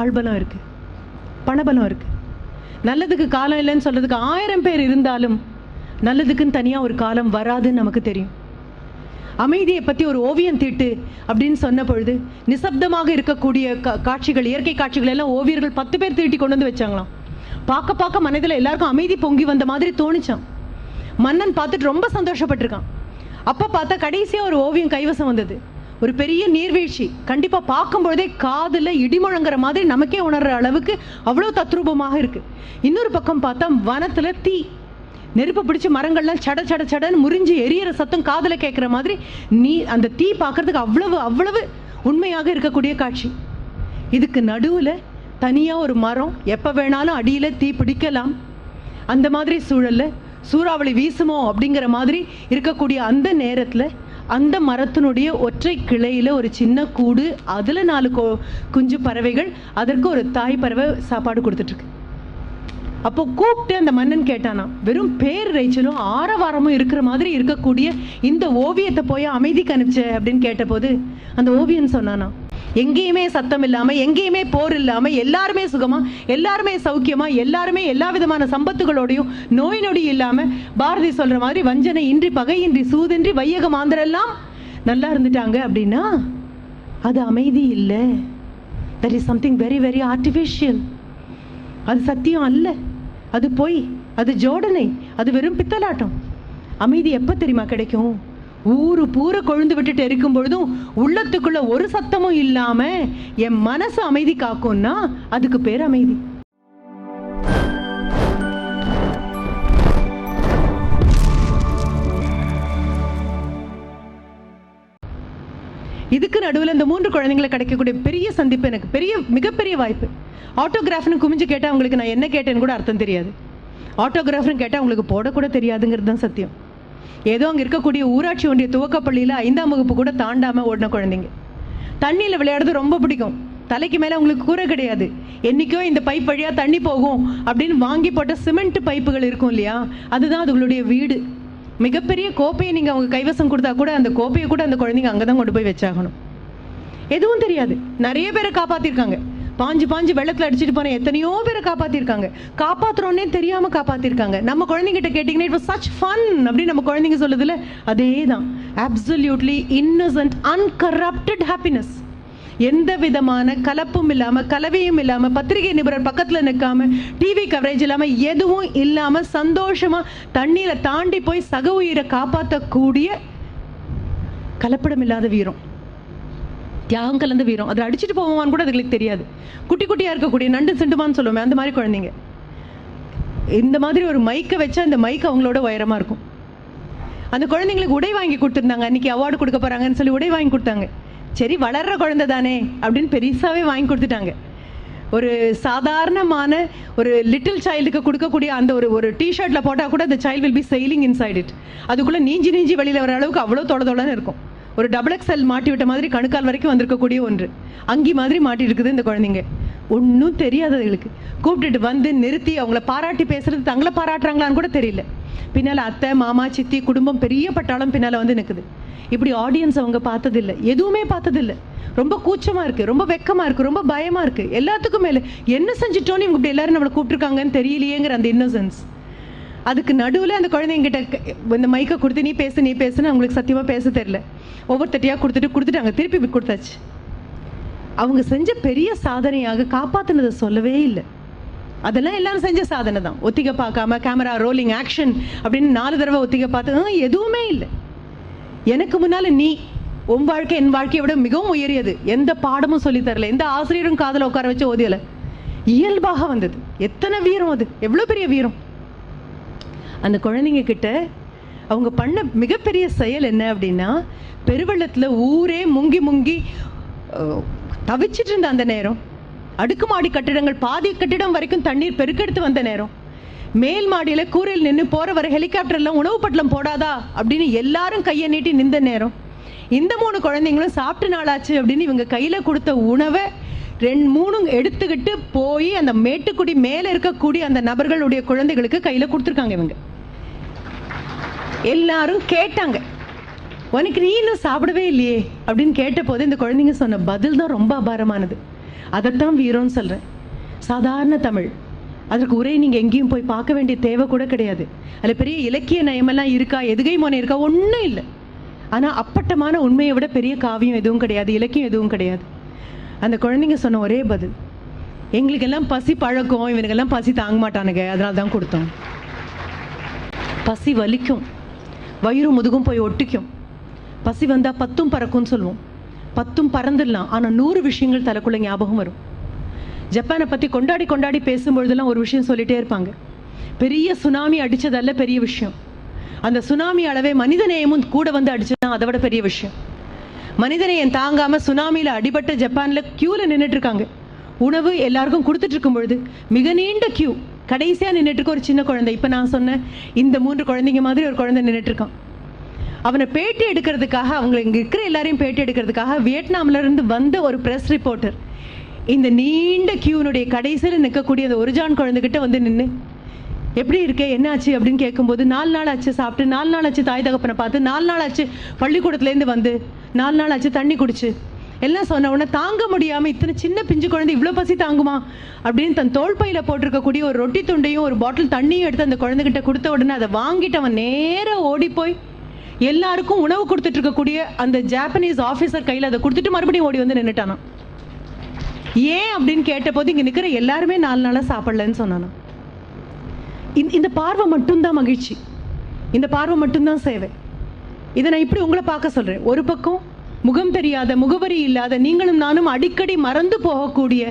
ஆள்பலம் இருக்குது பணபலம் இருக்குது நல்லதுக்கு காலம் இல்லைன்னு சொல்கிறதுக்கு ஆயிரம் பேர் இருந்தாலும் நல்லதுக்குன்னு தனியாக ஒரு காலம் வராதுன்னு நமக்கு தெரியும். அமைதியை பற்றி ஒரு ஓவியம் தீட்டு அப்படின்னு சொன்ன பொழுது நிசப்தமாக இருக்கக்கூடிய காட்சிகள் இயற்கை காட்சிகள் எல்லாம் ஓவியர்கள் பத்து பேர் தீட்டி கொண்டு வந்து வச்சாங்களாம். பார்க்க பார்க்க மனதில் எல்லாருக்கும் அமைதி பொங்கி வந்த மாதிரி தோணுச்சான் மன்னன் பார்த்துட்டு ரொம்ப சந்தோஷப்பட்டிருக்கான். அப்போ பார்த்தா கடைசியாக ஒரு ஓவியம் கைவசம் வந்தது. ஒரு பெரிய நீர்வீழ்ச்சி. கண்டிப்பாக பார்க்கும் பொழுதே காதில் இடிமுழங்குற மாதிரி நமக்கே உணர்கிற அளவுக்கு அவ்வளோ தத்ரூபமாக இருக்கு. இன்னொரு பக்கம் பார்த்தா வனத்தில் தீ. நெருப்பு பிடிச்ச மரங்கள்லாம் சட சட சடன்னு முறிஞ்சு எரியற சத்தம் காதில் கேட்குற மாதிரி நீ அந்த தீ பார்க்கறதுக்கு அவ்வளவு அவ்வளவு உண்மையாக இருக்கக்கூடிய காட்சி. இதுக்கு நடுவில் தனியாக ஒரு மரம் எப்போ வேணாலும் அடியில் தீ பிடிக்கலாம். அந்த மாதிரி சூழலில் சூறாவளி வீசுமோ அப்படிங்கிற மாதிரி இருக்கக்கூடிய அந்த நேரத்தில் அந்த மரத்தினுடைய ஒற்றை கிளையில் ஒரு சின்ன கூடு அதில் நாலு கோ குஞ்சு பறவைகள் அதற்கு ஒரு தாய் பறவை சாப்பாடு கொடுத்துட்ருக்கு. அப்போ கூப்பிட்டு அந்த மன்னன் கேட்டானா வெறும் பேர் ரைச்சலும் ஆரவாரமும் இருக்கிற மாதிரி இருக்கக்கூடிய இந்த ஓவியத்தை போய் அமைதிக்கு அனுப்பிச்ச அப்படின்னு கேட்டபோது அந்த ஓவியன் சொன்னானா எங்கேயுமே சத்தம் இல்லாமல் எங்கேயுமே போர் இல்லாமல் எல்லாருமே சுகமாக எல்லாருமே சௌக்கியமாக எல்லாருமே எல்லா விதமான சம்பத்துகளோடையும் நோய் நொடி இல்லாமல் பாரதி சொல்கிற மாதிரி வஞ்சனை இன்றி பகையின்றி சூதின்றி வையக மாந்தரெல்லாம் நல்லா இருந்துட்டாங்க அப்படின்னா அது அமைதி இல்லை. That is something very very artificial அது சத்தியம் அல்ல. அது பொய் அது ஜோடனை அது வெறும் பித்தலாட்டம். அமைதி எப்போ தெரியுமா கிடைக்கும்? ஊரு பூரா கொழுந்து விட்டுட்டு இருக்கும் பொழுதும் உள்ளத்துக்குள்ள ஒரு சத்தமும் இல்லாம என் மனசு அமைதி காக்கும்னா அதுக்கு பேர் அமைதி. இதுக்கு நடுவில் இந்த மூன்று குழந்தைங்களை கிடைக்கக்கூடிய பெரிய சந்திப்பு எனக்கு பெரிய மிகப்பெரிய வாய்ப்பு. ஆட்டோகிராஃப்னு குமிஞ்சு கேட்டால் அவங்களுக்கு நான் என்ன கேட்டேன்னு கூட அர்த்தம் தெரியாது. ஆட்டோகிராஃப்னு கேட்டால் அவங்களுக்கு போடக்கூட தெரியாதுங்கிறது தான் சத்தியம். ஏதோ அங்கே இருக்கக்கூடிய ஊராட்சி ஒன்றிய துவக்கப்பள்ளியில் ஐந்தாம் வகுப்பு கூட தாண்டாமல் ஓடின குழந்தைங்க. தண்ணியில் விளையாடுறது ரொம்ப பிடிக்கும். தலைக்கு மேலே உங்களுக்கு கூரை கிடையாது. என்றைக்கோ இந்த பைப் வழியாக தண்ணி போகும் அப்படின்னு வாங்கி போட்ட சிமெண்ட் பைப்புகள் இருக்கும் இல்லையா? அதுதான் அதுகளுடைய வீடு. மிகப்பெரிய கோப்பையை நீங்கள் அவங்க கைவசம் கொடுத்தா கூட அந்த கோப்பையை கூட அந்த குழந்தைங்க அங்கே தான் கொண்டு போய் வச்சாகணும். எதுவும் தெரியாது. நிறைய பேரை காப்பாற்றிருக்காங்க பாஞ்சு பாஞ்சு வெள்ளத்தில் அடிச்சிட்டு போன எத்தனையோ பேரை காப்பாத்திருக்காங்க. காப்பாத்துறோன்னே தெரியாமல் காப்பாற்றிருக்காங்க நம்ம குழந்தைங்கிட்ட கேட்டிங்கன்னா இட் வாஸ் சச் ஃபன் அப்படின்னு நம்ம குழந்தைங்க சொல்லுதுல அதே தான் அப்சல்யூட்லி இன்னசென்ட் அன்கரப்டட் ஹாப்பினஸ் எந்த விதமான கலப்பும் இல்லாமல் கலவையும் இல்லாமல் பத்திரிகை நிபுணர் பக்கத்தில் நிற்காம டிவி கவரேஜ் இல்லாமல் எதுவும் இல்லாமல் சந்தோஷமா தண்ணீரை தாண்டி போய் சக உயிரை காப்பாற்றக்கூடிய கலப்படம் இல்லாத வீரம். தியாகம் கலந்த வீரம். அதை அடிச்சுட்டு போவான்னு கூட அதுங்களுக்கு தெரியாது. குட்டி குட்டியா இருக்கக்கூடிய நண்டு சிண்டுமான்னு சொல்லுவோமே அந்த மாதிரி குழந்தைங்க. இந்த மாதிரி ஒரு மைக்கை வச்சா இந்த மைக் அவங்களோட உயரமா இருக்கும். அந்த குழந்தைங்களுக்கு உடை வாங்கி கொடுத்துருந்தாங்க. அன்னைக்கு அவார்டு கொடுக்க போறாங்கன்னு சொல்லி உடை வாங்கி கொடுத்தாங்க. சரி வளர்ற குழந்தை தானே அப்படின்னு பெருசாவே வாங்கி கொடுத்துட்டாங்க. ஒரு சாதாரணமான ஒரு லிட்டில் சைல்டுக்கு கொடுக்கக்கூடிய அந்த ஒரு ஒரு டிஷர்ட்ல போட்டால் கூட அந்த child will be sailing inside it அதுக்குள்ளே நீஞ்சி நீஞ்சி வெளியில் வர அளவுக்கு அவ்வளோ தொட தொடன்னு இருக்கும். ஒரு டபுள் எக்ஸ்எல் மாட்டி விட்ட மாதிரி கணுக்கால் வரைக்கும் வந்திருக்கக்கூடிய ஒன்று. அங்கி மாதிரி மாட்டி இருக்குது இந்த குழந்தைங்க. ஒன்றும் தெரியாது அதுகளுக்கு. கூப்பிட்டுட்டு வந்து நிறுத்தி அவங்கள பாராட்டி பேசுறது தங்களை பாராட்டுறாங்களான்னு கூட தெரியல. பின்னால் அத்தை மாமா சித்தி குடும்பம் பெரிய பட்டாளம் பின்னால் வந்து நிற்குது இப்படி ஆடியன்ஸ் அவங்க பார்த்ததில்ல. எதுவுமே பார்த்ததில்ல. ரொம்ப கூச்சமாக இருக்குது ரொம்ப வெக்கமாக இருக்குது ரொம்ப பயமாக இருக்குது எல்லாத்துக்கும் மேலே என்ன செஞ்சிட்டோன்னு இவங்க இப்படி எல்லாரும் நம்மளை கூப்பிட்டுருக்காங்கன்னு தெரியலையேங்கிற அந்த இன்னசென்ஸ் அதுக்கு நடுவில் அந்த குழந்தைங்கிட்ட இந்த மைக்கை கொடுத்து நீ பேசு நீ பேசுன்னு அவங்களுக்கு சத்தியமாக பேச தெரில ஒவ்வொருத்தட்டியாக கொடுத்துட்டு கொடுத்துட்டாங்க. திருப்பி கொடுத்தாச்சு. அவங்க செஞ்ச பெரிய சாதனையாக காப்பாற்றுனதை சொல்லவே இல்லை. அதெல்லாம் எல்லாரும் செஞ்ச சாதனை தான். ஒத்திக பார்க்காம கேமரா ரோலிங் ஆக்ஷன் அப்படின்னு நாலு தடவை ஒத்திக பார்த்து எதுவுமே இல்லை. எனக்கு முன்னால் நீ உன் வாழ்க்கை என் வாழ்க்கையை விட மிகவும் உயரியது. எந்த பாடமும் சொல்லித் தரல. எந்த ஆசிரியரும் காதல உட்கார வச்சு ஓதியலை. இயல்பாக வந்தது. எத்தனை வீரம் அது? எவ்வளோ பெரிய வீரம்? அந்த குழந்தைங்க கிட்ட அவங்க பண்ண மிகப்பெரிய செயல் என்ன அப்படின்னா பெருவள்ளத்தில் ஊரே முங்கி முங்கி தவிச்சிட்டு இருந்த அந்த நேரம். அடுக்குமாடி கட்டிடங்கள் பாதி கட்டிடம் வரைக்கும் தண்ணீர் பெருக்கெடுத்து வந்த நேரம். மேல் மாடியில் கூரையில் நின்று போகிற வர ஹெலிகாப்டர்லாம் உணவு பட்டலம் போடாதா? அப்படின்னு எல்லாரும் கையை நீட்டி நின்ற நேரம். இந்த மூணு குழந்தைங்களும் சாப்பிட்டு நாளாச்சு அப்படின்னு இவங்க கையில் கொடுத்த உணவை ரெண்டு மூணும் எடுத்துக்கிட்டு போய் அந்த மேட்டுக்குடி மேலே இருக்கக்கூடிய அந்த நபர்களுடைய குழந்தைகளுக்கு கையில் கொடுத்துருக்காங்க இவங்க. எல்லாரும் கேட்டாங்க. உனக்கு நீ இன்னும் சாப்பிடவே இல்லையே அப்படின்னு கேட்டபோது இந்த குழந்தைங்க சொன்ன பதில் தான் ரொம்ப அபாரமானது. அதைத்தான் வீரம்னு சொல்கிறேன் சாதாரண தமிழ். அதற்கு உரை நீங்கள் எங்கேயும் போய் பார்க்க வேண்டிய தேவை கூட கிடையாது. அதில் பெரிய இலக்கிய நயமெல்லாம் இருக்கா எதுகை மோனை இருக்கா ஒன்றும் இல்லை. ஆனால் அப்பட்டமான உண்மையை விட பெரிய காவியம் எதுவும் கிடையாது இலக்கியம் எதுவும் கிடையாது. அந்த குழந்தைங்க சொன்ன ஒரே பதில். எங்களுக்கெல்லாம் பசி பழக்கம் இவனுக்கெல்லாம் பசி தாங்க மாட்டானுங்க அதனால தான் கொடுத்தோம். பசி வலிக்கும். வயிறும் முதுகும் போய் ஒட்டிக்கும். பசி வந்தால் பத்தும் பறக்கும்னு சொல்லுவோம். பத்தும் பறந்துடலாம். ஆனால் நூறு விஷயங்கள் தலைக்குள்ள ஞாபகம் வரும். ஜப்பானை பற்றி கொண்டாடி கொண்டாடி பேசும்பொழுதெல்லாம் ஒரு விஷயம் சொல்லிட்டே இருப்பாங்க. பெரிய சுனாமி அடித்ததல்ல பெரிய விஷயம். அந்த சுனாமி அளவே மனிதநேயமும் கூட வந்து அடிச்சதுதான் அதை விட பெரிய விஷயம். மனிதநேயம் தாங்காம சுனாமியில் அடிபட்ட ஜப்பான்ல கியூல நின்றுட்டு இருக்காங்க உணவு எல்லாருக்கும் கொடுத்துட்டு இருக்கும் பொழுது மிக நீண்ட கியூ கடைசியா நின்றுட்டு இருக்க ஒரு சின்ன குழந்தை. இப்ப நான் சொன்னேன் இந்த மூன்று குழந்தைங்க மாதிரி ஒரு குழந்தை நின்றுட்டு இருக்கான் அவனை பேட்டி எடுக்கிறதுக்காக அவங்க இங்கே இருக்கிற எல்லாரையும் பேட்டி எடுக்கிறதுக்காக வியட்நாமில் இருந்து வந்த ஒரு ப்ரெஸ் ரிப்போர்ட்டர் இந்த நீண்ட கியூனுடைய கடைசியில் நிற்கக்கூடிய அந்த ஒரு ஜான் குழந்தைகிட்ட வந்து நின்று எப்படி இருக்கே? என்னாச்சு? அப்படின்னு கேட்கும்போது நாலு நாள் ஆச்சு சாப்பிட்டு நாலு நாள் ஆச்சு தாய் தகப்பனை பார்த்து நாலு நாள் ஆச்சு பள்ளிக்கூடத்துலேருந்து வந்து நாலு நாள் ஆச்சு தண்ணி குடிச்சு. எல்லாம் சொன்ன உடனே தாங்க முடியாமல் இத்தனை சின்ன பிஞ்சு குழந்தை இவ்வளோ பசி தாங்குமா? அப்படின்னு தன் தோல் பையில் போட்டிருக்கக்கூடிய ஒரு ரொட்டி துண்டையும் ஒரு பாட்டில் தண்ணியும் எடுத்து அந்த குழந்தைகிட்ட கொடுத்த உடனே அதை வாங்கிட்டு அவன் நேராக ஓடி போய் எல்லாருக்கும் உணவு கொடுத்துட்டு இருக்கக்கூடிய அந்த ஜாப்பனீஸ் ஆஃபீஸர் கையில் அதை கொடுத்துட்டு மறுபடியும் ஓடி வந்து நின்றுட்டானான் ஏன் அப்படின்னு கேட்டபோது இங்கே நிற்கிற எல்லாருமே நாலு நாளாக சாப்பிடலன்னு சொன்னானான் இந்த இந்த பார்வை மட்டும்தான் மகிழ்ச்சி. இந்த பார்வை மட்டும்தான் சேவை. இதை நான் இப்படி உங்களை பார்க்க சொல்கிறேன் ஒரு பக்கம் முகம் தெரியாத முகவரி இல்லாத நீங்களும் நானும் அடிக்கடி மறந்து போகக்கூடிய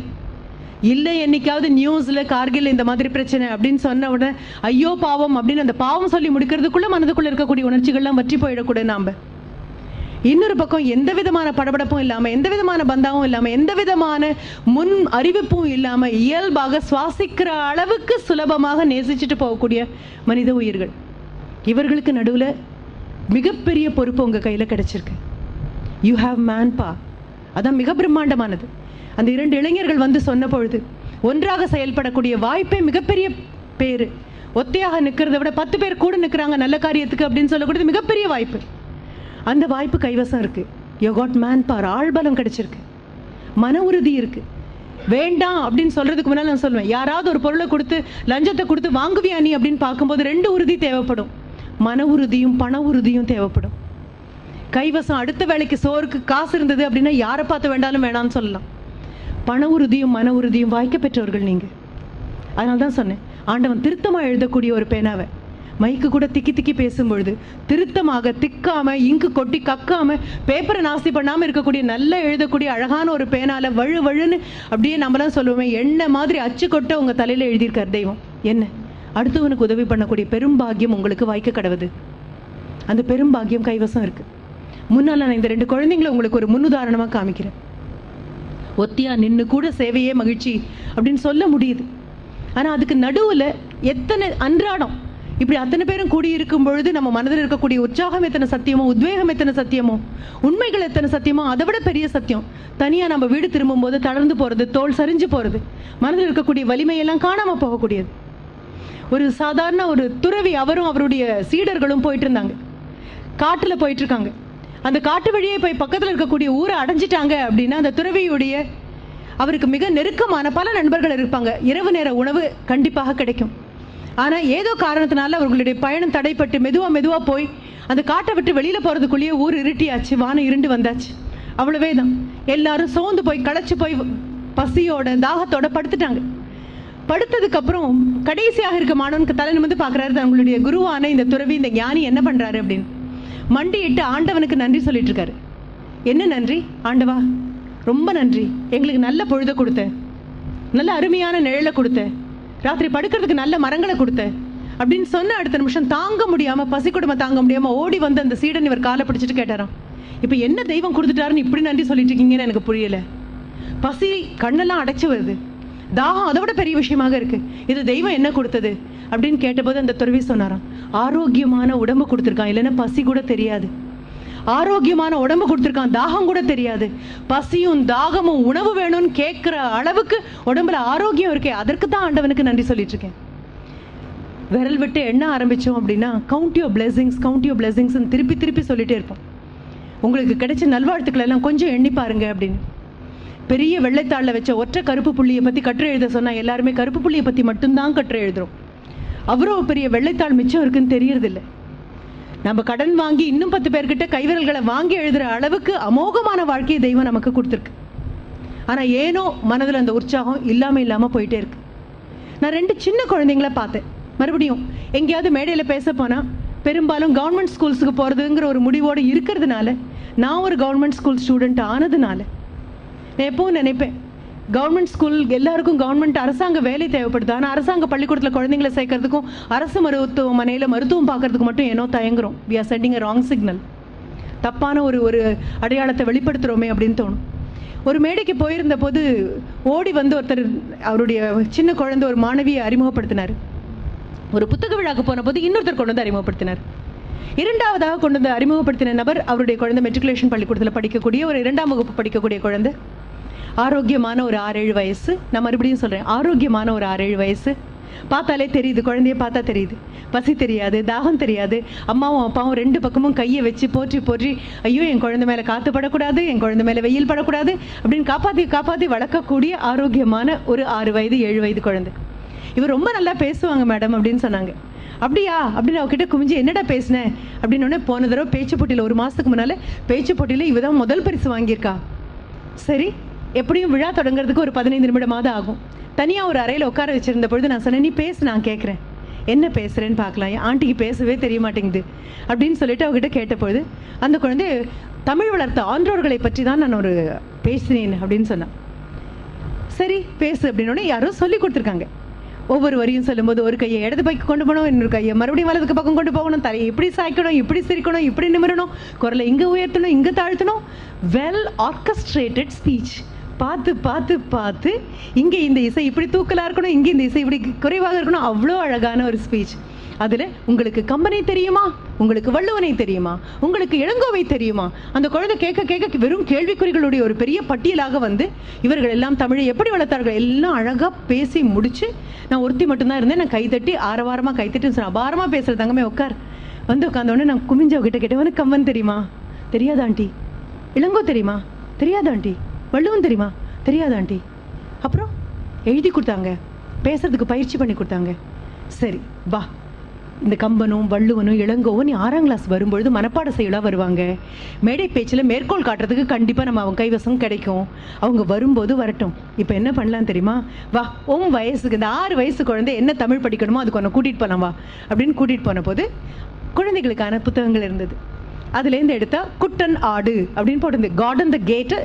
இல்லை என்னைக்காவது நியூஸில் கார்கில் இந்த மாதிரி பிரச்சனை அப்படின்னு சொன்ன உடனே ஐயோ பாவம் அப்படின்னு அந்த பாவம் சொல்லி முடிக்கிறதுக்குள்ள மனதுக்குள்ள இருக்கக்கூடிய உணர்ச்சிகள்லாம் வற்றி போயிடக்கூடாது நாம. இன்னொரு பக்கம் எந்த விதமான படபடப்பும் இல்லாமல் எந்த விதமான பந்தாவும் இல்லாமல் எந்த விதமான முன் அறிவிப்பும் இல்லாமல் இயல்பாக சுவாசிக்கிற அளவுக்கு சுலபமாக நேசிச்சுட்டு போகக்கூடிய மனித உயிர்கள். இவர்களுக்கு நடுவில் மிகப்பெரிய பொறுப்பு உங்கள் கையில் கிடைச்சிருக்கு. யூ ஹாவ் மேன் பா அதான் மிக பிரம்மாண்டமானது. அந்த இரண்டு இளைஞர்கள் வந்து சொன்ன பொழுது ஒன்றாக செயல்படக்கூடிய வாய்ப்பே மிகப்பெரிய பேர். ஒத்தையாக நிற்கிறத விட பத்து பேர் கூட நிற்கிறாங்க நல்ல காரியத்துக்கு அப்படின்னு சொல்லக்கூடியது மிகப்பெரிய வாய்ப்பு. அந்த வாய்ப்பு கைவசம் இருக்குது யோ காட் மேன் பார் ஆழ்பலம் கிடச்சிருக்கு. மன உறுதி இருக்குது வேண்டாம் அப்படின்னு சொல்கிறதுக்கு முன்னால் நான் சொல்லுவேன் யாராவது ஒரு பொருளை கொடுத்து லஞ்சத்தை கொடுத்து வாங்குவியா நீ அப்படின்னு பார்க்கும்போது ரெண்டு உறுதி தேவைப்படும். மன உறுதியும் பண உறுதியும் தேவைப்படும். கைவசம் அடுத்த வேலைக்கு சோறுக்கு காசு இருந்தது அப்படின்னா யாரை பார்த்து வேண்டாலும் வேணாம்னு சொல்லலாம். பண உறுதியும் மன உறுதியும் வாய்க்க பெற்றவர்கள் நீங்கள் அதனால தான் சொன்னேன். ஆண்டவன் திருத்தமாக எழுதக்கூடிய ஒரு பேனாவை. மைக்கு கூட திக்கி திக்கி பேசும்பொழுது திருத்தமாக திக்காம இங்கு கொட்டி கக்காம பேப்பரை நாசி பண்ணாம இருக்கக்கூடிய நல்ல எழுதக்கூடிய அழகான ஒரு பேனால வழு வழுன்னு அப்படியே நம்மளாம் சொல்லுவோமே என்ன மாதிரி அச்சு கொட்ட உங்க தலையில எழுதியிருக்கார் தெய்வம்? என்ன? அடுத்தவனுக்கு உதவி பண்ணக்கூடிய பெரும்பாகியம் உங்களுக்கு வாய்க்க கடவுது. அந்த பெரும்பாகியம் கைவசம் இருக்கு. முன்னால நான் இந்த ரெண்டு குழந்தைங்களை உங்களுக்கு ஒரு முன்னுதாரணமா காமிக்கிறேன். ஒத்தியா நின்று கூட சேவையே மகிழ்ச்சி அப்படின்னு சொல்ல முடியுது. ஆனால் அதுக்கு நடுவில் எத்தனை அன்றாடம் இப்படி அத்தனை பேரும் கூடியிருக்கும் பொழுது நம்ம மனதில் இருக்கக்கூடிய உற்சாகம் எத்தனை சத்தியமோ உத்வேகம் எத்தனை சத்தியமோ உண்மைகள் எத்தனை சத்தியமோ அதை விட பெரிய சத்தியம். தனியாக நம்ம வீடு திரும்பும்போது தளர்ந்து போகிறது தோல் சரிஞ்சு போகிறது மனதில் இருக்கக்கூடிய வலிமையெல்லாம் காணாமல் போகக்கூடியது. ஒரு சாதாரண ஒரு துறவி அவரும் அவருடைய சீடர்களும் போயிட்டு இருந்தாங்க காட்டில் போயிட்டு இருக்காங்க அந்த காட்டு வழியே போய் பக்கத்தில் இருக்கக்கூடிய ஊரை அடைஞ்சிட்டாங்க அப்படின்னா அந்த துறவியுடைய அவருக்கு மிக நெருக்கமான பல நண்பர்கள் இருப்பாங்க. இரவு நேர உணவு கண்டிப்பாக கிடைக்கும். ஆனால் ஏதோ காரணத்தினால அவர்களுடைய பயணம் தடைப்பட்டு மெதுவாக மெதுவாக போய் அந்த காட்டை விட்டு வெளியில் போகிறதுக்குள்ளேயே ஊர் இருட்டியாச்சு வானம் இருண்டு வந்தாச்சு. அவ்வளவே தான். எல்லாரும் சோர்ந்து போய் களைச்சி போய் பசியோட தாகத்தோட படுத்துட்டாங்க. படுத்ததுக்கப்புறம் கடைசியாக இருக்க மாணவனுக்கு தலை நிமிந்து பார்க்குறாரு தங்களுடைய குருவான இந்த துறவி இந்த ஞானி என்ன பண்ணுறாரு அப்படின்னு. மண்டியிட்டு ஆண்டவனுக்கு நன்றி சொல்லிட்டு இருக்காரு. என்ன நன்றி? ஆண்டவா ரொம்ப நன்றி. எங்களுக்கு நல்ல பொழுத கொடுத்த நல்ல அருமையான நிழலை கொடுத்த ராத்திரி படுக்கிறதுக்கு நல்ல மரங்களை கொடுத்த. அப்படின்னு சொன்ன அடுத்த நிமிஷம் தாங்க முடியாம பசி குடும்ப தாங்க முடியாம ஓடி வந்து அந்த சீடன் இவர் காலை பிடிச்சிட்டு கேட்டாராம். இப்போ என்ன தெய்வம் கொடுத்துட்டாருன்னு இப்படி நன்றி சொல்லிட்டு இருக்கீங்கன்னு எனக்கு புரியல. பசி கண்ணெல்லாம் அடைச்சு வருது. தாகம் அதை விட பெரிய விஷயமாக இருக்கு. இது தெய்வம் என்ன கொடுத்தது? அப்படின்னு கேட்டபோது அந்த துறவி சொன்னாராம். ஆரோக்கியமான உடம்பு கொடுத்துருக்கான். இல்லைன்னா பசி கூட தெரியாது. ஆரோக்கியமான உடம்பு கொடுத்துருக்கான். தாகம் கூட தெரியாது. பசியும் தாகமும் உணவு வேணும்னு கேட்குற அளவுக்கு உடம்புல ஆரோக்கியம் இருக்கே. அதற்கு தான் ஆண்டவனுக்கு நன்றி சொல்லிட்டு இருக்கேன். விரல் விட்டு எண்ண ஆரம்பித்தோம் அப்படின்னா count you blessings count you பிளெஸிங்ஸ்னு திருப்பி திருப்பி சொல்லிட்டே இருப்போம். உங்களுக்கு கிடைச்ச நல்வாழ்த்துக்கள் எல்லாம் கொஞ்சம் எண்ணி பாருங்க அப்படின்னு. பெரிய வெள்ளைத்தாளில் வச்ச ஒற்றை கருப்பு புள்ளியை பற்றி கட்டுரை எழுத சொன்னால் எல்லாருமே கருப்பு புள்ளியை பற்றி மட்டும்தான் கட்டுரை எழுதுறோம். அவ்வளோ பெரிய வெள்ளைத்தாள் மிச்சம் இருக்குன்னு தெரியறதில்ல. நம்ம கடன் வாங்கி இன்னும் பத்து பேர்கிட்ட கைவிரல்களை வாங்கி எழுதுற அளவுக்கு அமோகமான வாழ்க்கையை தெய்வம் நமக்கு கொடுத்துருக்கு. ஆனால் ஏனோ மனதில் அந்த உற்சாகம் இல்லாமல் இல்லாமல் போயிட்டே இருக்கு. நான் ரெண்டு சின்ன குழந்தைங்கள பார்த்தேன். மறுபடியும் எங்கேயாவது மேடையில் பேச போனால் பெரும்பாலும் கவர்மெண்ட் ஸ்கூல்ஸுக்கு போகிறதுங்கிற ஒரு முடிவோடு இருக்கிறதுனால நான் ஒரு கவர்மெண்ட் ஸ்கூல் ஸ்டூடெண்ட் ஆனதுனால நான் எப்பவும் நினைப்பேன் கவர்மெண்ட் ஸ்கூல் எல்லாருக்கும் கவர்மெண்ட் அரசாங்க வேலை தேவைப்படுது. ஆனால் அரசாங்க பள்ளிக்கூடத்தில் குழந்தைங்களை சேர்க்கறதுக்கும் அரசு மருத்துவமனையில் மருத்துவம் பார்க்கறதுக்கு மட்டும் ஏனோ தயங்குறோம். We are sending a wrong signal தப்பான ஒரு ஒரு அடையாளத்தை வெளிப்படுத்துகிறோமே அப்படின்னு தோணும். ஒரு மேடைக்கு போயிருந்த போது ஓடி வந்து ஒருத்தர் அவருடைய சின்ன குழந்தை ஒரு மாணவியை அறிமுகப்படுத்தினார். ஒரு புத்தக விழாக்கு போன போது இன்னொருத்தர் கொண்டு வந்து அறிமுகப்படுத்தினார். இரண்டாவதாக கொண்டு வந்து அறிமுகப்படுத்தின நபர் அவருடைய குழந்தை மெட்ரிகுலேஷன் பள்ளிக்கூடத்தில் படிக்கக்கூடிய ஒரு இரண்டாம் வகுப்பு படிக்கக்கூடிய குழந்தை. ஆரோக்கியமான ஒரு ஆறேழு வயசு. நான் மறுபடியும் சொல்கிறேன் ஆரோக்கியமான ஒரு ஆறேழு வயசு. பார்த்தாலே தெரியுது குழந்தைய பார்த்தா தெரியுது. பசி தெரியாது தாகம் தெரியாது. அம்மாவும் அப்பாவும் ரெண்டு பக்கமும் கையை வச்சு போற்றி போற்றி ஐயோ என் குழந்தை மேலே காற்று படக்கூடாது என் குழந்தை மேலே வெயில் படக்கூடாது அப்படின்னு காப்பாற்றி காப்பாற்றி வளர்க்கக்கூடிய ஆரோக்கியமான ஒரு ஆறு வயது ஏழு வயது குழந்தை. இவர் ரொம்ப நல்லா பேசுவாங்க மேடம் அப்படின்னு சொன்னாங்க. அப்படியா? அப்படின்னு அவகிட்ட குமிஞ்சு என்னடா பேசினேன் அப்படின்னு உடனே போன தடவை பேச்சு போட்டியில் ஒரு மாதத்துக்கு முன்னால் பேச்சு போட்டியில் இவ தான் முதல் பரிசு வாங்கியிருக்கா. சரி எப்படியும் விழா தொடங்குறதுக்கு ஒரு பதினைந்து நிமிடமாவது ஆகும். தனியாக ஒரு அறையில் உட்கார வச்சிருந்த பொழுது நான் சொன்னேன் நீ பேசு நான் கேட்குறேன் என்ன பேசுகிறேன்னு பார்க்கலாம். என் ஆண்டிக்கு பேசவே தெரிய மாட்டேங்குது. அப்படின்னு சொல்லிட்டு அவகிட்ட கேட்டபோது அந்த குழந்தை தமிழ் வளர்த்த ஆன்றோர்களை பற்றி தான் நான் ஒரு பேசினேன் அப்படின்னு சொன்னான். சரி பேசு அப்படின்னோடனே யாரோ சொல்லி கொடுத்துருக்காங்க. ஒவ்வொரு வரியும் சொல்லும்போது ஒரு கையை இடது பக்கம் கொண்டு போகணும் இன்னொரு கையை மறுபடியும் வலதுக்கு பக்கம் கொண்டு போகணும். தலையை இப்படி சாய்க்கணும் இப்படி சிரிக்கணும் இப்படி நிமிரணும். குரலை இங்கே உயர்த்தணும் இங்கே தாழ்த்தணும். வெல் ஆர்கஸ்ட்ரேட்டட் ஸ்பீச் பார்த்து பார்த்து பார்த்து இங்கே இந்த இசை இப்படி தூக்கலாக இருக்கணும் இங்கே இந்த இசை இப்படி குறைவாக இருக்கணும் அவ்வளோ அழகான ஒரு ஸ்பீச் அதில் உங்களுக்கு கம்பனை தெரியுமா? உங்களுக்கு வள்ளுவனை தெரியுமா? உங்களுக்கு இளங்கோவை தெரியுமா? அந்த குழந்தை கேட்க கேட்க வெறும் கேள்விக்குறிகளுடைய ஒரு பெரிய பட்டியலாக வந்து இவர்கள் எல்லாம் தமிழை எப்படி வளர்த்தார்கள்? எல்லாம் அழகாக பேசி முடித்து நான் ஒருத்தி மட்டும்தான் இருந்தேன். நான் கைத்தட்டி ஆரவாரமாக கைத்தட்டி சொன்னேன். அபாரமாக பேசுகிற தங்கமே உட்கார். வந்து உட்காந்தோடனே நான் குமிஞ்சவகிட்ட கேட்டேன். வந்து கம்பன் தெரியுமா? தெரியாதா ஆண்டி? இளங்கோ தெரியுமா? தெரியாதா வள்ளுவன் தெரியுமா? தெரியாதா ஆண்டி. அப்புறம் எழுதி கொடுத்தாங்க. பேசுறதுக்கு பயிற்சி பண்ணி கொடுத்தாங்க. சரி வா. இந்த கம்பனும் வள்ளுவனும் இளங்கோவும் நீ ஆறாம் கிளாஸ் வரும்பொழுது மனப்பாட செயலாக வருவாங்க. மேடை பேச்சில் மேற்கோள் காட்டுறதுக்கு கண்டிப்பாக நம்ம அவங்க கைவசம் கிடைக்கும். அவங்க வரும்போது வரட்டும். இப்போ என்ன பண்ணலாம் தெரியுமா? வா உன் வயசுக்கு இந்த ஆறு வயசு குழந்தை என்ன தமிழ் படிக்கணுமோ அதுக்கு ஒன்று கூட்டிகிட்டு போகலாம் வா. அப்படின்னு கூட்டிகிட்டு போன போது குழந்தைகளுக்கான புத்தகங்கள் இருந்தது. அதுலேருந்து எடுத்தா குட்டன் ஆடு அப்படின்னு போட்டிருந்து கார்டன் த கேட்டு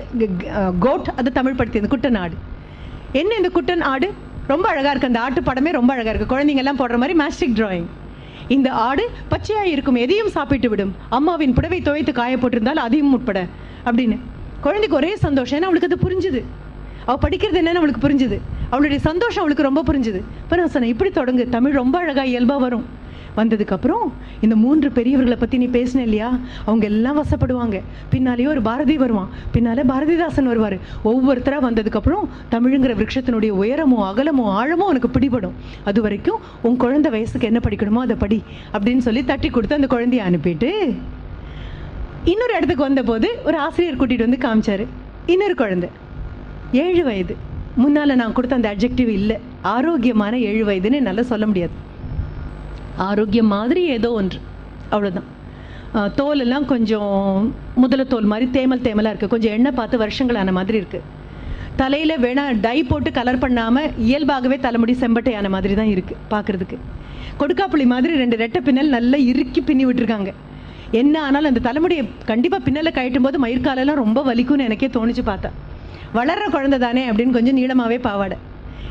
கோட் அது தமிழ் படுத்தியது குட்டன் ஆடு. என்ன இந்த குட்டன் ஆடு? ரொம்ப அழகாக இருக்குது அந்த ஆட்டு படமே ரொம்ப அழகாக இருக்குது குழந்தைங்க எல்லாம் போடுற மாதிரி மேஸ்டிக் டிராயிங் இந்த ஆடு பச்சையாக இருக்கும். எதையும் சாப்பிட்டு விடும். அம்மாவின் புடவை துவைத்து காய போட்டிருந்தால் அதையும் உட்பட அப்படின்னு. குழந்தைக்கு ஒரே சந்தோஷம். ஏன்னா அவளுக்கு அது புரிஞ்சுது. அவள் படிக்கிறது என்னன்னு அவளுக்கு புரிஞ்சுது. அவளுடைய சந்தோஷம் அவளுக்கு ரொம்ப புரிஞ்சுது. இப்போ நான் சொன்னேன் இப்படி தொடங்கு. தமிழ் ரொம்ப அழகாக இயல்பாக வரும். வந்ததுக்கப்புறம் இந்த மூன்று பெரியவர்களை பற்றி நீ பேசின இல்லையா? அவங்க எல்லாம் வசப்படுவாங்க. பின்னாலேயே ஒரு பாரதி வருவான். பின்னாலே பாரதிதாசன் வருவார். ஒவ்வொருத்தராக வந்ததுக்கப்புறம் தமிழுங்கிற விருட்சத்தினுடைய உயரமோ அகலமோ ஆழமோ உனக்கு பிடிபடும். அது வரைக்கும் உன் குழந்தை வயசுக்கு என்ன படிக்கணுமோ அதை படி அப்படின்னு சொல்லி தட்டி கொடுத்து அந்த குழந்தைய அனுப்பிட்டு இன்னொரு இடத்துக்கு வந்தபோது ஒரு ஆசிரியர் கூட்டிகிட்டு வந்து காமிச்சாரு. இன்னொரு குழந்தை. ஏழு வயது. முன்னால் நான் கொடுத்த அந்த அட்ஜெக்டிவ் இல்லை. ஆரோக்கியமான ஏழு வயதுன்னு என்னால் சொல்ல முடியாது. ஆரோக்கியம் மாதிரி ஏதோ ஒன்று. அவ்வளோதான் ஆஹ் தோல் எல்லாம் கொஞ்சம் முதல தோல் மாதிரி தேமல் தேமலாக இருக்குது கொஞ்சம் எண்ணெய் பார்த்து வருஷங்களான மாதிரி இருக்குது தலையில் வேணா டை போட்டு கலர் பண்ணாமல் இயல்பாகவே தலைமுடி செம்பட்டையான மாதிரி தான் இருக்குது பார்க்குறதுக்கு. கொடுக்காப்புளி மாதிரி ரெண்டு ரெட்டை பின்னல் நல்லா இறுக்கி பின்னி விட்டுருக்காங்க. என்ன ஆனாலும் அந்த தலைமுடியை கண்டிப்பாக பின்னலை கழட்டும் போது மயிர்காலெல்லாம் ரொம்ப வலிக்கும்னு எனக்கே தோணுச்சு பார்த்தேன் வளர்ற குழந்தை தானே அப்படின்னு கொஞ்சம் நீளமாகவே பாவாடை.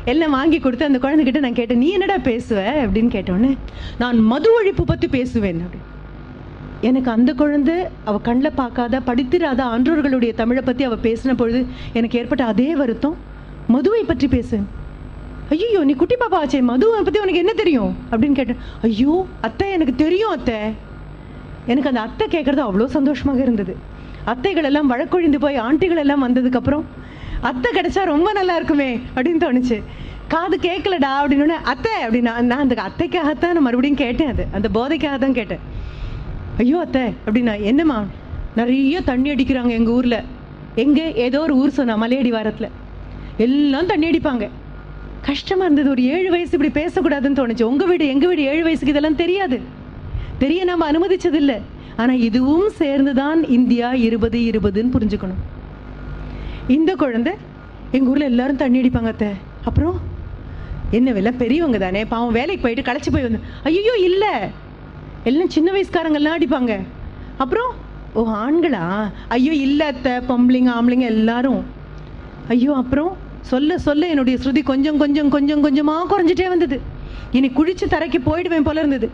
எல்லாம் வாங்கி கொடுத்து அந்த குழந்தைகிட்ட நான் கேட்டேன் நீ என்னடா பேசுவ? அப்படின்னு கேட்டோன்னே நான் மது ஒழிப்பு பற்றி பேசுவேன். அப்படின்னு. எனக்கு அந்த குழந்தை அவ கண்ணில் பார்க்காத படித்திராத ஆன்றோர்களுடைய தமிழை பற்றி அவள் பேசின பொழுது எனக்கு ஏற்பட்ட அதே வருத்தம். மதுவை பற்றி பேசுவேன் ஐயோ நீ குட்டி பாப்பா ஆச்சே மதுவை பற்றி உனக்கு என்ன தெரியும்? அப்படின்னு கேட்டேன். ஐயோ அத்தை எனக்கு தெரியும் அத்தை. எனக்கு அந்த அத்தை கேட்குறது அவ்வளோ சந்தோஷமாக இருந்தது. அத்தைகள் எல்லாம் வழக்கொழிந்து போய் ஆண்டிகள் எல்லாம் வந்ததுக்கப்புறம் அத்தை கிடைச்சா ரொம்ப நல்லா இருக்குமே அப்படின்னு தோணுச்சு. காது கேட்கலடா அப்படின்னு அத்தை அப்படின்னா நான் அந்த அத்தைக்காகத்தான் நான் மறுபடியும் கேட்டேன் அது. அந்த போதைக்காக தான் கேட்டேன். ஐயோ அத்தை அப்படின்னா என்னம்மா நிறைய தண்ணி அடிக்கிறாங்க எங்கள் ஊரில். எங்கே ஏதோ ஒரு ஊர் சொன்னா மலையடி வாரத்தில். எல்லாம் தண்ணி அடிப்பாங்க. கஷ்டமாக இருந்தது. ஒரு ஏழு வயசு இப்படி பேசக்கூடாதுன்னு தோணுச்சு. உங்கள் வீடு எங்கள் வீடு ஏழு வயசுக்கு இதெல்லாம் தெரியாது. தெரிய நம்ம அனுமதிச்சதில்லை. ஆனால் இதுவும் சேர்ந்து தான் இந்தியா இருபது இருபதுன்னு புரிஞ்சுக்கணும். இந்த குழந்தை எங்கள் ஊரில் எல்லாரும் தண்ணி அடிப்பாங்க அத்தை. அப்புறம்? என்ன வேலை? பெரியவங்க தானே. பாவம் வேலைக்கு போயிட்டு களைச்சி போய் வந்து ஐயோ இல்லை. எல்லாம் சின்ன வயசுக்காரங்கெல்லாம் அடிப்பாங்க. அப்புறம் ஓ ஆண்களா? ஐயோ இல்லை அத்தை. பொம்பளைங்க ஆம்பளைங்க எல்லாரும். ஐயோ அப்புறம்? சொல்ல சொல்ல என்னுடைய ஸ்ருதி கொஞ்சம் கொஞ்சம் கொஞ்சம் கொஞ்சமாக குறைஞ்சிட்டே வந்தது. இனி குளிச்சு தரைக்கு போயிடுவேன் போல இருந்தது.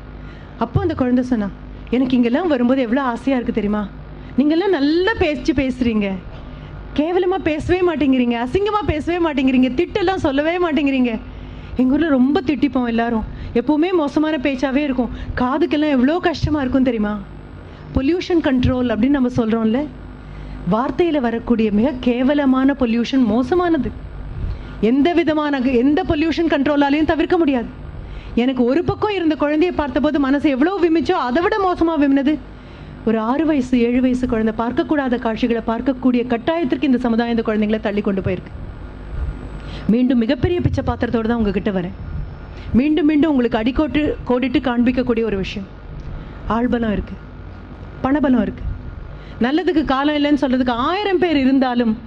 அப்போ அந்த குழந்தை சொன்னா எனக்கு இங்கெல்லாம் வரும்போது எவ்வளோ ஆசையாக இருக்குது தெரியுமா? நீங்கள்லாம் நல்லா பேசிச்சு பேசுகிறீங்க கேவலமாக பேசவே மாட்டேங்கிறீங்க அசிங்கமாக பேசவே மாட்டேங்கிறீங்க திட்டெல்லாம் சொல்லவே மாட்டேங்கிறீங்க. எங்கள் ஊரில் ரொம்ப திட்டிப்போம் எல்லாரும். எப்போவுமே மோசமான பேச்சாவே இருக்கும். காதுக்கெல்லாம் எவ்வளோ கஷ்டமாக இருக்கும் தெரியுமா? பொல்யூஷன் கண்ட்ரோல் அப்படின்னு நம்ம சொல்கிறோம்ல வார்த்தையில் வரக்கூடிய மிக கேவலமான பொல்யூஷன் மோசமானது. எந்த விதமான எந்த பொல்யூஷன் கண்ட்ரோலாலையும் தவிர்க்க முடியாது. எனக்கு ஒரு பக்கம் இருந்த குழந்தையை பார்த்தபோது மனசு எவ்வளோ விமிச்சோ அதை விட மோசமாக விமினது. ஒரு ஆறு வயசு ஏழு வயசு குழந்தை பார்க்கக்கூடாத காட்சிகளை பார்க்கக்கூடிய கட்டாயத்திற்கு இந்த சமுதாயம் இந்த குழந்தைங்களை தள்ளி கொண்டு போயிருக்கு. மீண்டும் மிகப்பெரிய பிச்சை பாத்திரத்தோடு தான் உங்ககிட்ட வரேன். மீண்டும் மீண்டும் உங்களுக்கு அடிக்கோட்டு கோடிட்டு காண்பிக்கக்கூடிய ஒரு விஷயம். ஆழ்பலம் இருக்கு. பணபலம் இருக்கு. நல்லதுக்கு காலம் இல்லைன்னு சொல்றதுக்கு ஆயிரம் பேர் இருந்தாலும்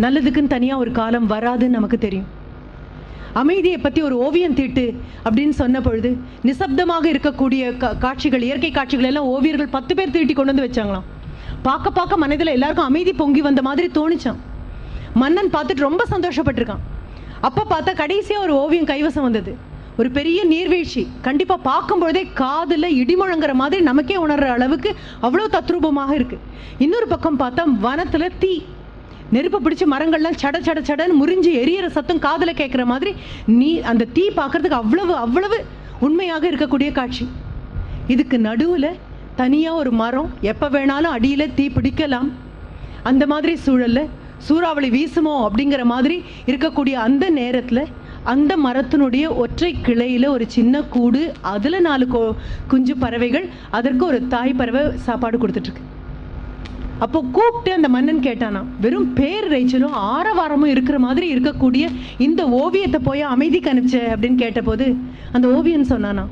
நல்லதுக்குன்னு தனியாக ஒரு காலம் வராதுன்னு நமக்கு தெரியும். அமைதியை பற்றி ஒரு ஓவியம் தீட்டு அப்படின்னு சொன்ன பொழுது நிசப்தமாக இருக்கக்கூடிய காட்சிகள் இயற்கை காட்சிகள் எல்லாம் ஓவியர்கள் பத்து பேர் தீட்டி கொண்டு வந்து வச்சாங்களாம். பார்க்க பார்க்க மனதில் எல்லாருக்கும் அமைதி பொங்கி வந்த மாதிரி தோணுச்சான் மன்னன் பார்த்துட்டு ரொம்ப சந்தோஷப்பட்டிருக்கான். அப்போ பார்த்தா கடைசியாக ஒரு ஓவியம் கைவசம் வந்தது. ஒரு பெரிய நீர்வீழ்ச்சி. கண்டிப்பாக பார்க்கும்பொழுதே காதில் இடிமுழங்குற மாதிரி நமக்கே உணர்ற அளவுக்கு அவ்வளோ தத்ரூபமாக இருக்கு. இன்னொரு பக்கம் பார்த்தா வனத்தில் தீ. நெருப்பு பிடிச்ச மரங்கள்லாம் சட சட சடன்னு முறிஞ்சு எரியற சத்தம் காதுல கேட்குற மாதிரி நீ அந்த தீ பார்க்கறதுக்கு அவ்வளவு அவ்வளவு உண்மையாக இருக்கக்கூடிய காட்சி. இதுக்கு நடுவில் தனியாக ஒரு மரம் எப்போ வேணாலும் அடியில் தீ பிடிக்கலாம். அந்த மாதிரி சூழல்ல சூறாவளி வீசுமோ அப்படிங்கிற மாதிரி இருக்கக்கூடிய அந்த நேரத்தில் அந்த மரத்தினுடைய ஒற்றை கிளையில் ஒரு சின்ன கூடு அதில் நாலு கோ குஞ்சு பறவைகள் அதற்கு ஒரு தாய் பறவை சாப்பாடு கொடுத்துட்ருக்கு அப்போ கூப்பிட்டு அந்த மன்னன் கேட்டானா வெறும் பேர் ரைச்சலும் ஆரவாரமும் இருக்கிற மாதிரி இருக்கக்கூடிய இந்த ஓவியத்தை போய் அமைதிக்கு அனுப்பிச்ச அப்படின்னு கேட்டபோது அந்த ஓவியன் சொன்னானா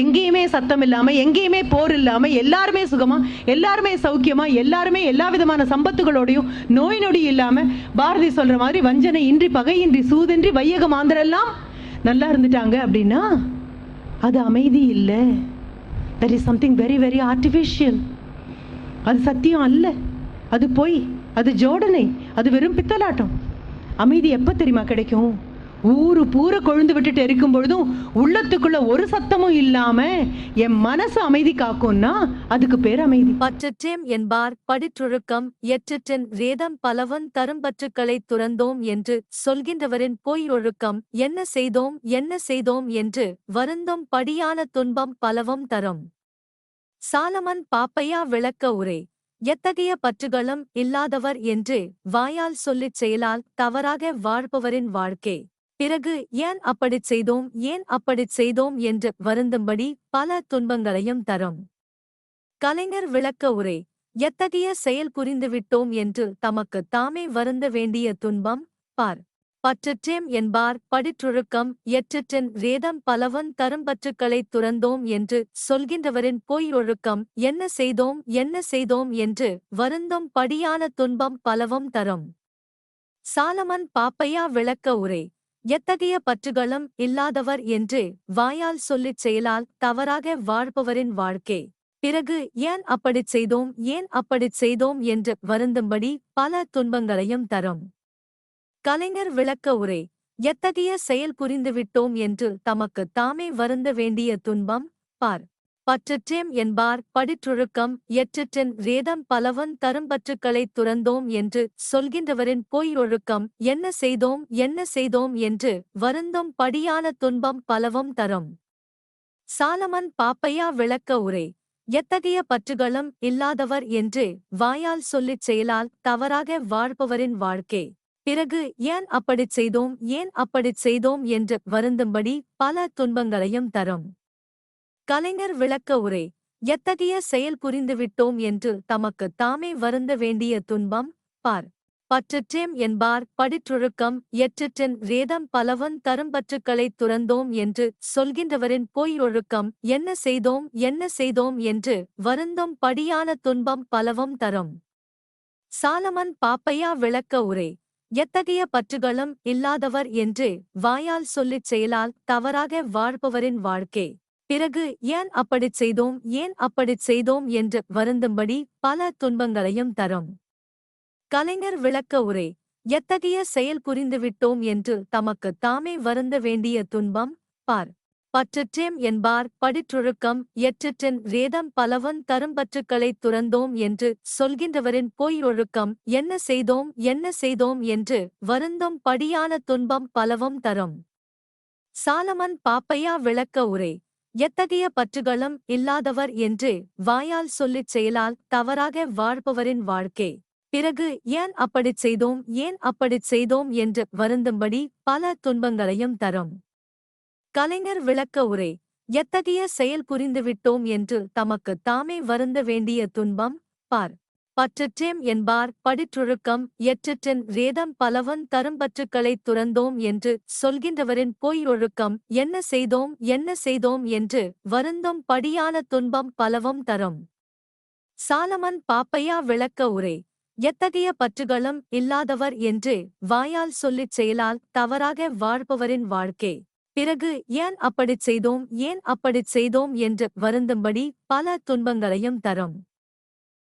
எங்கேயுமே சத்தம் இல்லாமல் எங்கேயுமே போர் இல்லாமல் எல்லாருமே சுகமாக எல்லாருமே சௌக்கியமாக எல்லாருமே எல்லா விதமான சம்பத்துகளோடையும் நோய் நொடி இல்லாமல் பாரதி சொல்கிற மாதிரி வஞ்சனை இன்றி பகையின்றி சூதின்றி வையக மாந்தரெல்லாம் நல்லா இருந்துட்டாங்க அப்படின்னா அது அமைதி இல்லை. That is something very very artificial அது சத்தியம் அல்ல. அது பொய் அது ஜோடனை அது வெறும் பித்தலாட்டம். அமைதி எப்போ தெரியுமா கிடைக்கும்? ஊரு பூர கொழுந்து விட்டுட்டு இருக்கும் பொழுதும் உள்ளத்துக்குள்ள ஒரு சத்தமும் இல்லாம என் மனசு அமைதி காக்கும்னா அதுக்கு பேர் அமைதி. பற்றற்றேம் என்பார் படிற்றொழுக்கம் எற்றற்றன் ரேதம் பலவன் தரும்பற்றுக்களைத் துறந்தோம் என்று சொல்கின்றவரின் பொய் ஒழுக்கம் என்ன செய்தோம் என்ன செய்தோம் என்று வருந்தும் படியான துன்பம் பலவும் தரும். சாலமன் பாப்பையா விளக்க உரை. எத்தகைய பற்றுகளும் இல்லாதவர் என்று வாயால் சொல்லிச் செயலால் தவறாக வாழ்பவரின் வாழ்க்கை. பிறகு ஏன் அப்படிச் செய்தோம் ஏன் அப்படிச் செய்தோம் என்று வருந்தும்படி பல துன்பங்களையும் தரும். கலைஞர் விளக்க உரை எத்தகைய செயல் புரிந்துவிட்டோம் என்று தமக்கு தாமே வருந்த வேண்டிய துன்பம் பார். பற்றற்றேம் என்பார். படிற்றொழுக்கம் எற்றற்றின் ரேதம் பலவன் தரும்பற்றுக்களைத் துறந்தோம் என்று சொல்கின்றவரின் பொய் ஒழுக்கம் என்ன செய்தோம் என்ன செய்தோம் என்று வருந்தும் படியான துன்பம் பலவும் தரும். சாலமன் பாப்பையா விளக்க உரை. எத்தகைய பற்றுகளும் இல்லாதவர் என்று வாயால் சொல்லிச் செயலால் தவறாக வாழ்பவரின் வாழ்க்கை. பிறகு ஏன் அப்படிச் செய்தோம் ஏன் அப்படிச் செய்தோம் என்று வருந்தும்படி பல துன்பங்களையும் தரும். கலைஞர் விளக்க உரை எத்தகைய செயல் புரிந்துவிட்டோம் என்று தமக்கு தாமே வருந்த வேண்டிய துன்பம்? பார். பற்றற்றேம் என்பார் படிற்றொழுக்கம் எற்றற்றின் ரேதம் பலவன் தரும்பற்றுக்களைத் துறந்தோம் என்று சொல்கின்றவரின் பொய் ஒழுக்கம் என்ன செய்தோம் என்ன செய்தோம் என்று வருந்தும் படியான துன்பம் பலவும் தரும். சாலமன் பாப்பையா விளக்க உரை எத்தகைய பற்றுகளும் இல்லாதவர் என்று வாயால் சொல்லிச் செயலால் தவறாக வாழ்பவரின் வாழ்க்கை. பிறகு ஏன் அப்படிச் செய்தோம் ஏன் அப்படிச் செய்தோம் என்று வருந்தும்படி பல துன்பங்களையும் தரும். கலைஞர் விளக்க உரை எத்தகைய செயல் புரிந்துவிட்டோம் என்று தமக்கு தாமே வருந்த வேண்டிய துன்பம் பார். பற்றற்றேம் என்பார் படிற்றொழுக்கம் எற்றற்றன் ரேதம் பலவன் தரும்பற்றுக்களைத் துறந்தோம் என்று சொல்கின்றவரின் பொய் ஒழுக்கம் என்ன செய்தோம் என்ன செய்தோம் என்று வருந்தும் படியான துன்பம் பலவும் தரும். சாலமன் பாப்பையா விளக்க உரை எத்தகைய பற்றுகளும் இல்லாதவர் என்று வாயால் சொல்லிச் செயலால் தவறாக வாழ்பவரின் வாழ்க்கை. பிறகு ஏன் அப்படிச் செய்தோம் ஏன் அப்படிச் செய்தோம் என்று வருந்தும்படி பல துன்பங்களையும் தரும். கலைஞர் விளக்க உரை எத்தகைய செயல் புரிந்துவிட்டோம் என்று தமக்கு தாமே வருந்த வேண்டிய துன்பம் பார். பற்றற்றேம் என்பார். படிற்றொழுக்கம் எற்றற்றின் ரேதம் பலவன் தரும்பற்றுக்களைத் துறந்தோம் என்று சொல்கின்றவரின் பொய் ஒழுக்கம் என்ன செய்தோம் என்ன செய்தோம் என்று வருந்தும் படியான துன்பம் பலவும் தரும். சாலமன் பாப்பையா விளக்க உரை. எத்தகைய பற்றுகளும் இல்லாதவர் என்று வாயால் சொல்லிச் செயலால் தவறாக வாழ்பவரின் வாழ்க்கை. பிறகு ஏன் அப்படிச் செய்தோம் ஏன் அப்படிச் செய்தோம் என்று வருந்தும்படி பல துன்பங்களையும் தரும். கலைஞர் விளக்க உரை எத்தகைய செயல் புரிந்துவிட்டோம் என்று தமக்கு தாமே வருந்த வேண்டிய துன்பம்? பார். பற்றற்றேம் என்பார் படிற்றொழுக்கம் எற்றற்றின் ரேதம் பலவன் தரும்பற்றுக்களைத் துறந்தோம் என்று சொல்கின்றவரின் பொய் ஒழுக்கம் என்ன செய்தோம் என்ன செய்தோம் என்று வருந்தும் படியான துன்பம் பலவும் தரும். சாலமன் பாப்பையா விளக்க உரை எத்தகைய பற்றுகளும் இல்லாதவர் என்று வாயால் சொல்லிச் செயலால் தவறாக வாழ்பவரின் வாழ்க்கை. பிறகு ஏன் அப்படிச் செய்தோம் ஏன் அப்படிச் செய்தோம் என்று வருந்தும்படி பல துன்பங்களையும் தரும்.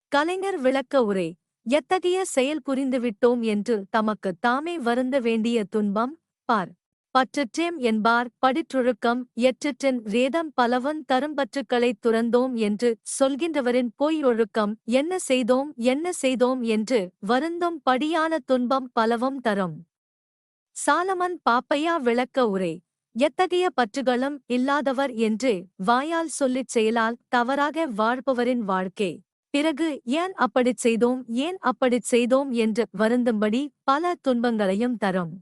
கலைஞர் விளக்க உரை எத்தகைய செயல் புரிந்துவிட்டோம் என்று தமக்கு தாமே வருந்த வேண்டிய துன்பம் பார். பற்றற்றேம் என்பார் படிற்றொழுக்கம் எற்றிற்றின் ரேதம் பலவன் தரும்பற்றுக்களைத் துறந்தோம் என்று சொல்கின்றவரின் பொய் ஒழுக்கம் என்ன செய்தோம் என்ன செய்தோம் என்று வருந்தும் படியான துன்பம் பலவும் தரும். சாலமன் பாப்பையா விளக்க உரை எத்தகைய பற்றுகளும் இல்லாதவர் என்று வாயால் சொல்லிச் செயலால் தவறாக வாழ்பவரின் வாழ்க்கை. பிறகு ஏன் அப்படிச் செய்தோம் ஏன் அப்படிச் செய்தோம் என்று வருந்தும்படி பல துன்பங்களையும் தரும்.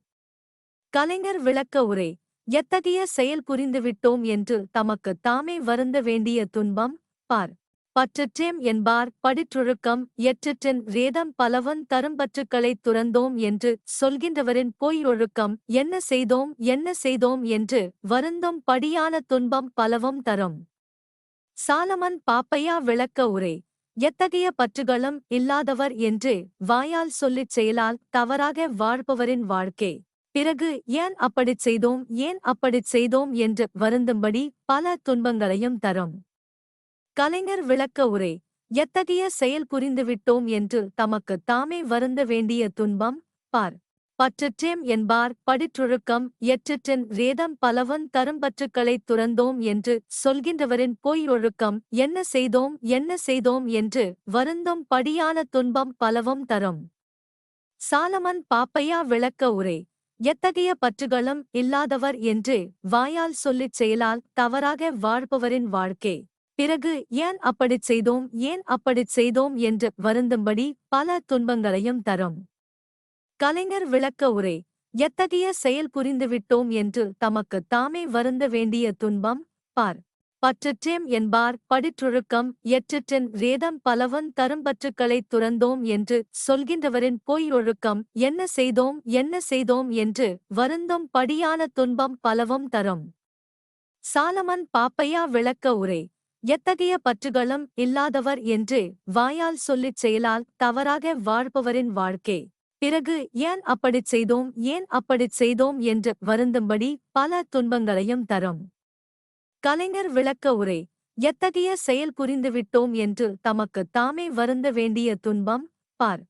கலைஞர் விளக்க உரை எத்தகைய செயல் புரிந்துவிட்டோம் என்று தமக்கு தாமே வருந்த வேண்டிய துன்பம் பார். பற்றற்றேம் என்பார். படிற்றொழுக்கம் எற்றற்றின் ரேதம் பலவன் தரும்பற்றுக்களைத் துறந்தோம் என்று சொல்கின்றவரின் பொய் ஒழுக்கம் என்ன செய்தோம்? என்ன செய்தோம்? என்று வருந்தும் படியான துன்பம் பலவும் தரும். சாலமன் பாப்பையா விளக்க உரை. எத்தகைய பற்றுகளும் இல்லாதவர் என்று வாயால் சொல்லிச் செயலால் தவறாக வாழ்பவரின் வாழ்க்கை. பிறகு ஏன் அப்படிச் செய்தோம்? ஏன் அப்படிச் செய்தோம்? என்று வருந்தும்படி பல துன்பங்களையும் தரும். கலைஞர் விளக்க உரை எத்தகைய செயல் புரிந்துவிட்டோம் என்று தமக்கு தாமே வருந்த வேண்டிய துன்பம்? பார். பற்றற்றேம் என்பார் படிற்றொழுக்கம் எற்றற்றின் ரேதம் பலவன் தரும்பற்றுக்களைத் துறந்தோம் என்று சொல்கின்றவரின் பொய் ஒழுக்கம் என்ன செய்தோம் என்ன செய்தோம் என்று வருந்தும் படியான துன்பம் பலவும் தரும். சாலமன் பாப்பையா விளக்க உரை எத்தகைய பற்றுகளும் இல்லாதவர் என்று வாயால் சொல்லிச் செயலால் தவறாக வாழ்பவரின் வாழ்க்கை. பிறகு ஏன் அப்படிச் செய்தோம் ஏன் அப்படிச் செய்தோம் என்று வருந்தும்படி பல துன்பங்களையும் தரும். கலைஞர் விளக்க உரை எத்தகைய செயல் புரிந்துவிட்டோம் என்று தமக்கு தாமே வருந்த வேண்டிய துன்பம் பார். பற்றற்றேம் என்பார் படிற்றொழுக்கம் எற்றிற்றின் ரேதம் பலவன் தரும்பற்றுக்களைத் துறந்தோம் என்று சொல்கின்றவரின் பொய் ஒழுக்கம் என்ன செய்தோம் என்ன செய்தோம் என்று வருந்தும் படியான துன்பம் பலவும் தரும். சாலமன் பாப்பையா விளக்க உரை எத்தகைய பற்றுகளும் இல்லாதவர் என்று வாயால் சொல்லிச் செயலால் தவறாக வாழ்பவரின் வாழ்க்கை. பிறகு ஏன் அப்படிச் செய்தோம் ஏன் அப்படிச் செய்தோம் என்று வருந்தும்படி பல துன்பங்களையும் தரும். கலைஞர் விளக்க உரை எத்தகைய செயல் புரிந்துவிட்டோம் என்று தமக்கு தாமே வருந்த வேண்டிய துன்பம் பார்.